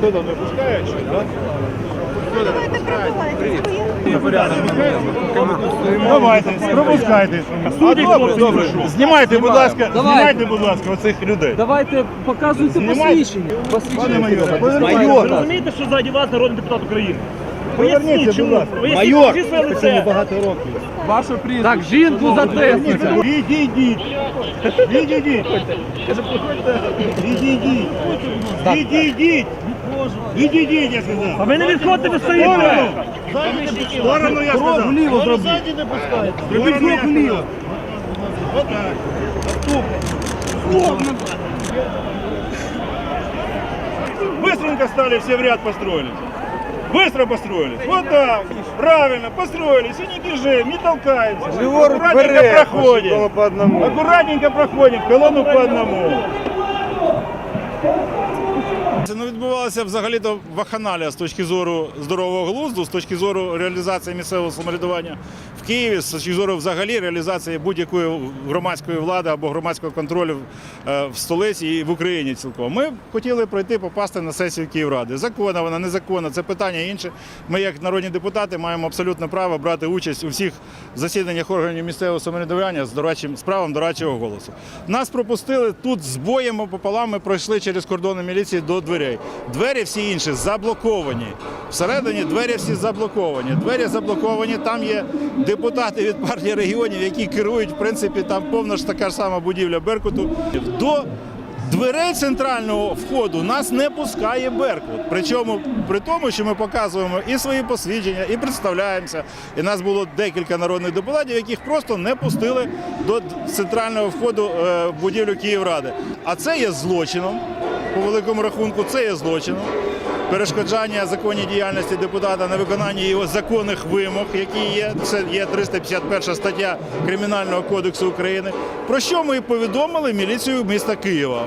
Сюди не пускають, що, так? Давайте пробувайте. Давайте, пропускайте. Добре, добре. Знімайте, будь ласка, знімайте, будь ласка, оцих людей. Давайте показуйте посвідчення. Пане показуйте. Ви розумієте, що ззаді вас народний депутат України? Поверніться, Поясніть, будь чому. ласка. Поясніть, Майор, покажіть своє лице. багато років. Ваше прізвище. Так, жінку затиснути. Відійдіть. Відійдіть. Відійдіть. Відійдіть. Відійдіть, я А сказав. ви не відходите, ви Сторону. стоїте. Сторону, я сказав. Вліво зробіть. Зробіть крок вліво. Отак. Быстренько стали все в ряд построились. Быстро построились. Вот так. Правильно, построились. И не бежим, не толкаемся. Аккуратненько проходим. по одному. Аккуратненько проходим, колонну по одному. Це ну, відбувалося взагалі-то вакханалія з точки зору здорового глузду, з точки зору реалізації місцевого самоврядування в Києві, з точки зору взагалі реалізації будь-якої громадської влади або громадського контролю е, в столиці і в Україні цілком. Ми хотіли пройти, попасти на сесію Київради. Законна вона, незаконна, це питання інше. Ми, як народні депутати, маємо абсолютне право брати участь у всіх засіданнях органів місцевого самоврядування з дорадчим з правом дорадчого голосу. Нас пропустили тут з боєм пополам. Ми пройшли через кордони міліції до дверей. Двері всі інші заблоковані. Всередині двері всі заблоковані. Двері заблоковані. Там є депутати від партії регіонів, які керують. В принципі, там повна ж така ж сама будівля Беркуту. До Дверей центрального входу нас не пускає Беркут. Причому при тому, що ми показуємо і свої посвідчення, і представляємося. І нас було декілька народних депутатів, яких просто не пустили до центрального входу е, в будівлю Київради. А це є злочином. По великому рахунку, це є злочином. Перешкоджання законній діяльності депутата на виконання його законних вимог, які є. Це є 351 стаття Кримінального кодексу України. Про що ми повідомили міліцію міста Києва.